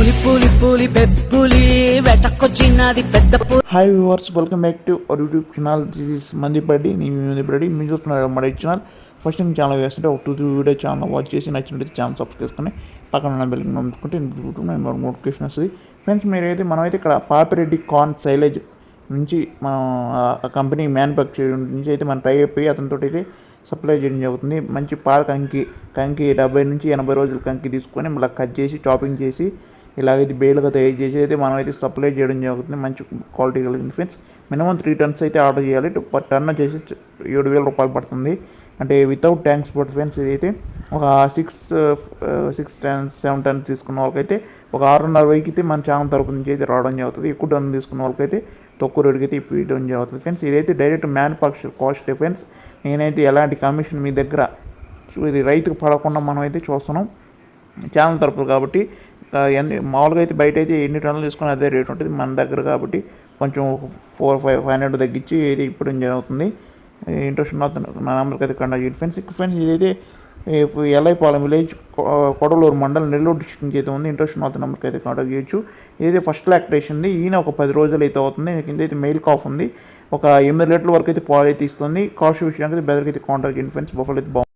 పులి పులి పులి పెప్పులి వెటకొచ్చినది పెద్ద పులి. Hi viewers welcome back to our YouTube channel this is మందిపడ్డి నేను మందిపడ్డి మీరు చూస్తున్నారు మన ఛానల్ ఫస్ట్ టైం ఛానల్ వేస్తుంటే ఒక two three video channel watch చేసి నచ్చినట్టు ఛానల్ సబ్స్క్రైబ్ చేసుకుని పక్కన ఉన్న బెల్ నమ్ముకుంటే నోటిఫికేషన్ వస్తుంది ఫ్రెండ్స్ మీరైతే మనమైతే ఇక్కడ పాపిరెడ్డి కార్న్ సైలేజ్ నుంచి మనం ఆ కంపెనీ మ్యానుఫ్యాక్చర్ నుంచి అయితే మనం ట్రై అయిపోయి అతనితో అయితే సప్లై చేయడం జరుగుతుంది. మంచి పాల కంకి కంకి డెబ్బై నుంచి ఎనభై రోజుల కంకి తీసుకొని మళ్ళీ కట్ చేసి చాపింగ్ చేసి ఇలాగైతే బేలుగా తయారు చేసి అయితే మనం అయితే సప్లై చేయడం జరుగుతుంది. మంచి క్వాలిటీ కలిగింది ఫ్రెండ్స్. మినిమం త్రీ టన్స్ అయితే ఆర్డర్ చేయాలి. పర్ టన్ వచ్చేసి ఏడు వేల రూపాయలు పడుతుంది. అంటే వితౌట్ ట్యాంక్స్ బట్ ఫ్రెండ్స్ ఇదైతే ఒక six six tons seven tons తీసుకున్న వాళ్ళకైతే ఒక ఆరున్నర వెయ్యికి అయితే మన ఛానల్ తరపు నుంచి అయితే రావడం జరుగుతుంది. ఎక్కువ టన్ తీసుకున్న వాళ్ళకైతే తక్కువ రేటుకి అయితే ఇవ్వడం జరుగుతుంది ఫ్రెండ్స్. ఇదైతే డైరెక్ట్ మ్యానుఫ్యాక్చర్ కాస్ట్ ఫ్రెండ్స్ నేనైతే ఎలాంటి కమిషన్ మీ దగ్గర ఇది రైతుకు పడకుండా మనం అయితే చూస్తున్నాం. ఛానల్ తరపులు కాబట్టి ఎన్ని మామూలుగా అయితే బయట అయితే ఎన్ని టన్నులు తీసుకుని అదే రేట్ ఉంటుంది. మన దగ్గర కాబట్టి కొంచెం ఫోర్ ఫైవ్ ఫైవ్ హండ్రెడ్ తగ్గించి ఇది ఇప్పుడు జరుగుతుంది ఇంట్రెస్ట్ ఉన్న నా నంబర్కి అయితే కండక్ట్ ఫ్రెండ్స్ ఇక ఫ్రెండ్స్ ఇదైతే ఎల్ఐపాలెం విలేజ్ కొడలూరు మండలం నెల్లూరు డిస్ట్రిక్ట్ నుంచి అయితే ఉంది. ఇంట్రెస్ట్ ఉన్న అతని నెంబర్కి అయితే కాంటాక్ట్ చేయొచ్చు. ఇదైతే ఫస్ట్ లాక్టేషన్ ఈయన ఒక పది రోజులు అయితే అవుతుంది. కింద అయితే మెయిల్ కాఫ్ ఉంది. ఒక ఎనిమిది లీటర్ల వరకు అయితే పాలు అయితే ఇస్తుంది. కాస్ట్ విషయానికి బెదర్కి అయితే కాంటాక్ట్ చేయండి. ఫ్రెండ్స్ బఫల్ అయితే బాగుంది